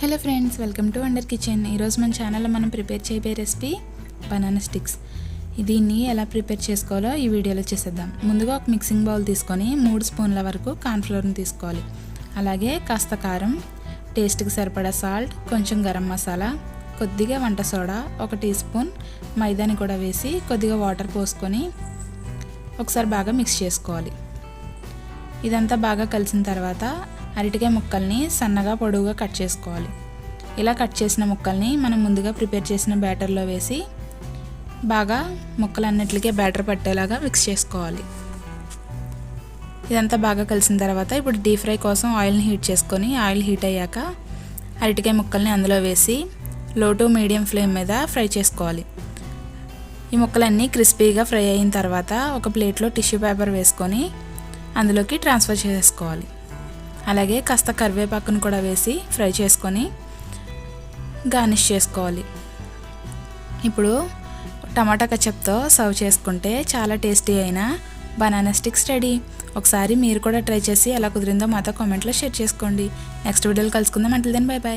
Hello friends welcome to wonder kitchen. ఈరోజు మన ఛానల్లో మనం ప్రిపేర్ చేయబోయే రెసిపీ బనానా స్టిక్స్. దీన్ని ఎలా ప్రిపేర్ చేసుకోవాలో ఈ వీడియోలో చేసేద్దాం. ముందుగా ఒక మిక్సింగ్ బౌల్ తీసుకొని మూడు స్పూన్ల వరకు కార్న్ఫ్లోర్ని తీసుకోవాలి. అలాగే కాస్త కారం టేస్ట్కి సరిపడా సాల్ట్ కొంచెం గరం మసాలా కొద్దిగా వంట సోడా ఒక టీ స్పూన్ మైదాని కూడా వేసి కొద్దిగా వాటర్ పోసుకొని ఒకసారి బాగా మిక్స్ చేసుకోవాలి. ఇదంతా బాగా కలిసిన తర్వాత అరటికాయ ముక్కల్ని సన్నగా పొడవుగా కట్ చేసుకోవాలి. ఇలా కట్ చేసిన ముక్కల్ని మనం ముందుగా ప్రిపేర్ చేసిన బ్యాటర్లో వేసి బాగా ముక్కలన్నిటికీ బ్యాటర్ పట్టేలాగా మిక్స్ చేసుకోవాలి. ఇదంతా బాగా కలిసిన తర్వాత ఇప్పుడు డీప్ ఫ్రై కోసం ఆయిల్ని హీట్ చేసుకొని ఆయిల్ హీట్ అయ్యాక అరటికాయ ముక్కల్ని అందులో వేసి లో టు మీడియం ఫ్లేమ్ మీద ఫ్రై చేసుకోవాలి. ఈ ముక్కలన్నీ క్రిస్పీగా ఫ్రై అయిన తర్వాత ఒక ప్లేట్లో టిష్యూ పేపర్ వేసుకొని అందులోకి ట్రాన్స్ఫర్ చేసుకోవాలి అలాగే కాస్త కరివేపాకును కూడా వేసి ఫ్రై చేసుకొని గార్నిష్ చేసుకోవాలి. ఇప్పుడు టమాటా కచప్తో సర్వ్ చేసుకుంటే చాలా టేస్టీ అయిన బనానా స్టిక్స్ రెడీ. ఒకసారి మీరు కూడా ట్రై చేసి ఎలా కుదిరిందో మాతో కామెంట్లో షేర్ చేసుకోండి. నెక్స్ట్ వీడియోలో కలుసుకుందాం. అంటే దెన్ బై బాయ్